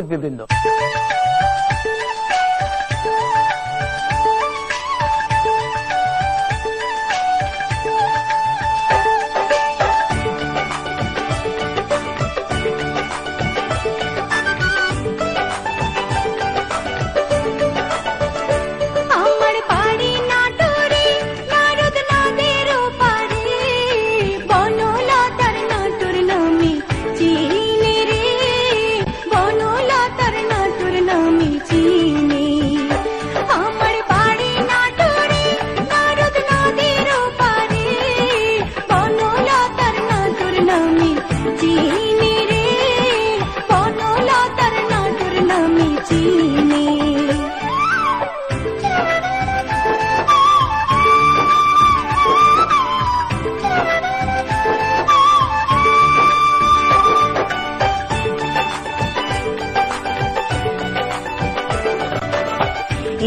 শিল্পীবৃন্দ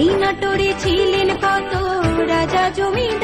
এই নাটোরে ছিলেন কত রাজা জমিদার।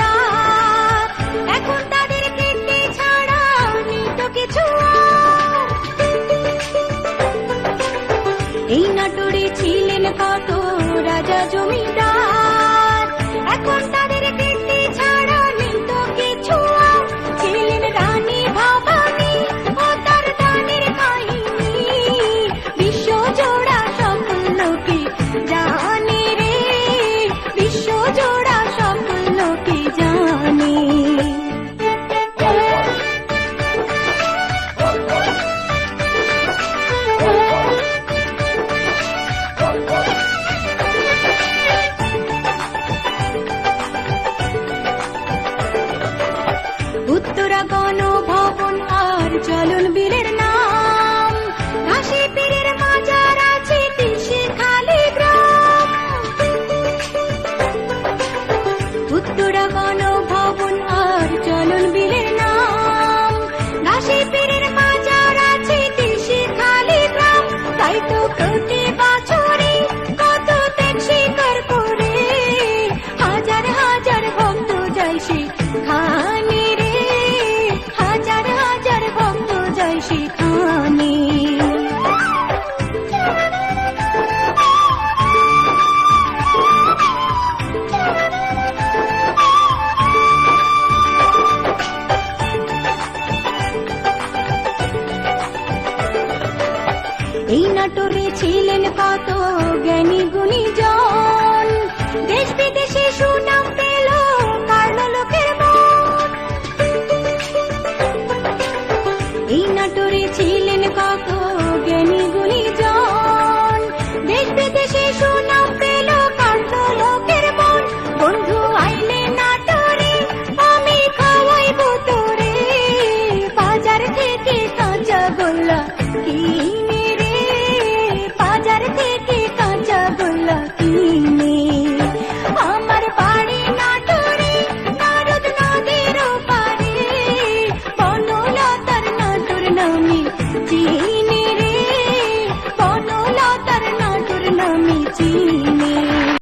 ছিলেন কত জ্ঞানী গুণী জন দেশ বিদেশে সুনাম পেল কারণ লোকের এই নাটরে ছিলেন কত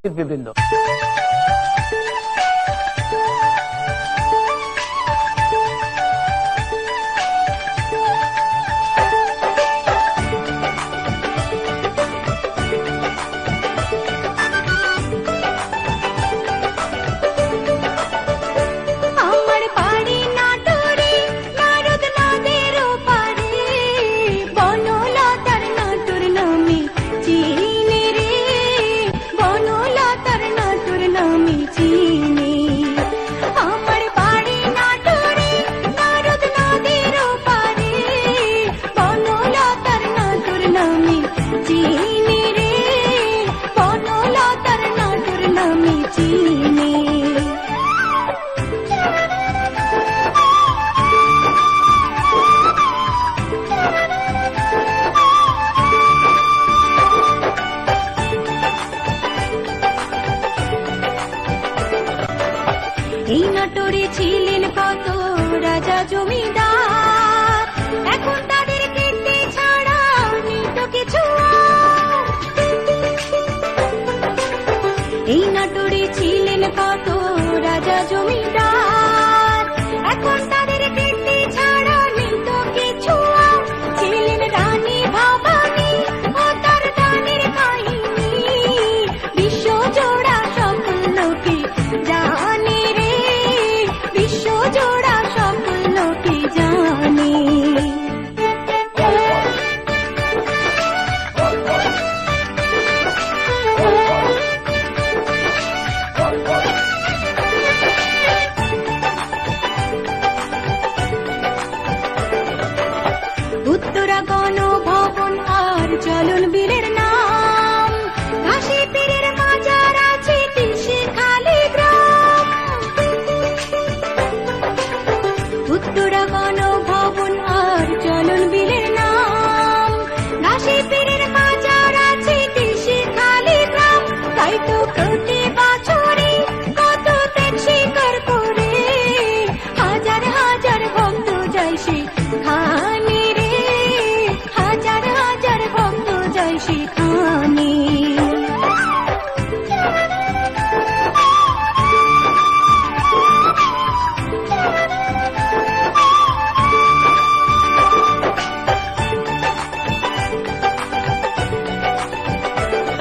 Bienvenido.